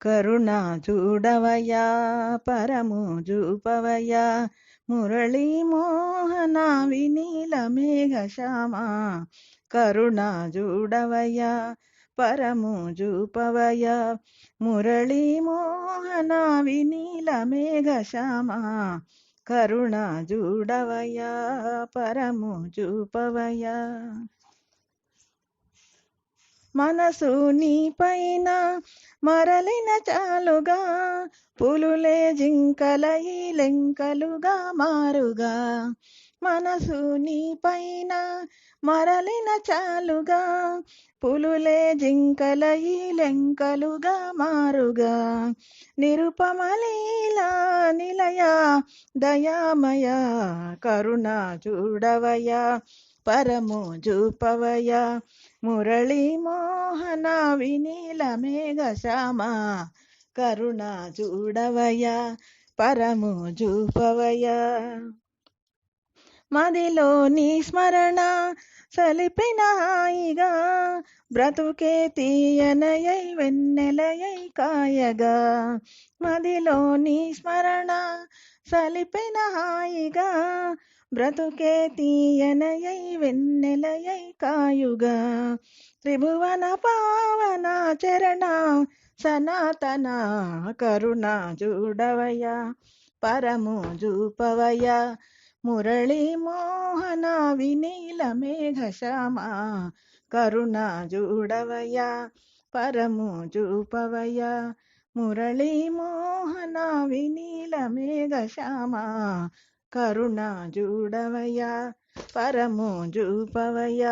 కరుణ చూడవయా పరము చూపవయా మురళీ మోహన వినీల మేఘ శ్యామా కరుణ చూడవయా పరము చూపవయా మురళీ మోహన వినీల మేఘ శ్యామా కరుణ చూడవయా పరము చూపవయా మనసు నీ పైన మరలిన చాలుగా పులులే జింకల ఈ లెంకలుగా మారుగా. మనసు నీ పైన మరలిన చాలుగా పులులే జింకల ఈ లెంకలుగా మారుగా. నిరుపమలీలా నిలయ దయామయ కరుణ చూడవయా పరము జూపవయ మురళీ మోహన వినీల మేఘ శ్యామ. కరుణ చూడవయ. పరము జూపవయ మదిలో నీ స్మరణ సలిపిన హాయిగా. బ్రతుకే తీయనయై వెన్నెలయై కాయగా. మదిలో నీ స్మరణ సలిపిన హాయిగా బ్రతుకే తీయనయై వెన్నెలయై కాయుగా. త్రిభువన పావన చరణ సనాతన కరుణ చూడవయ పరము జూపవయ మురళీ మోహన వినీల మేఘ శ్యామ కరుణ చూడవయ పరము జూపవయ మురళీ మోహన వినీల మేఘ శ్యామ కరుణ చూడవయ పరము జూపవయ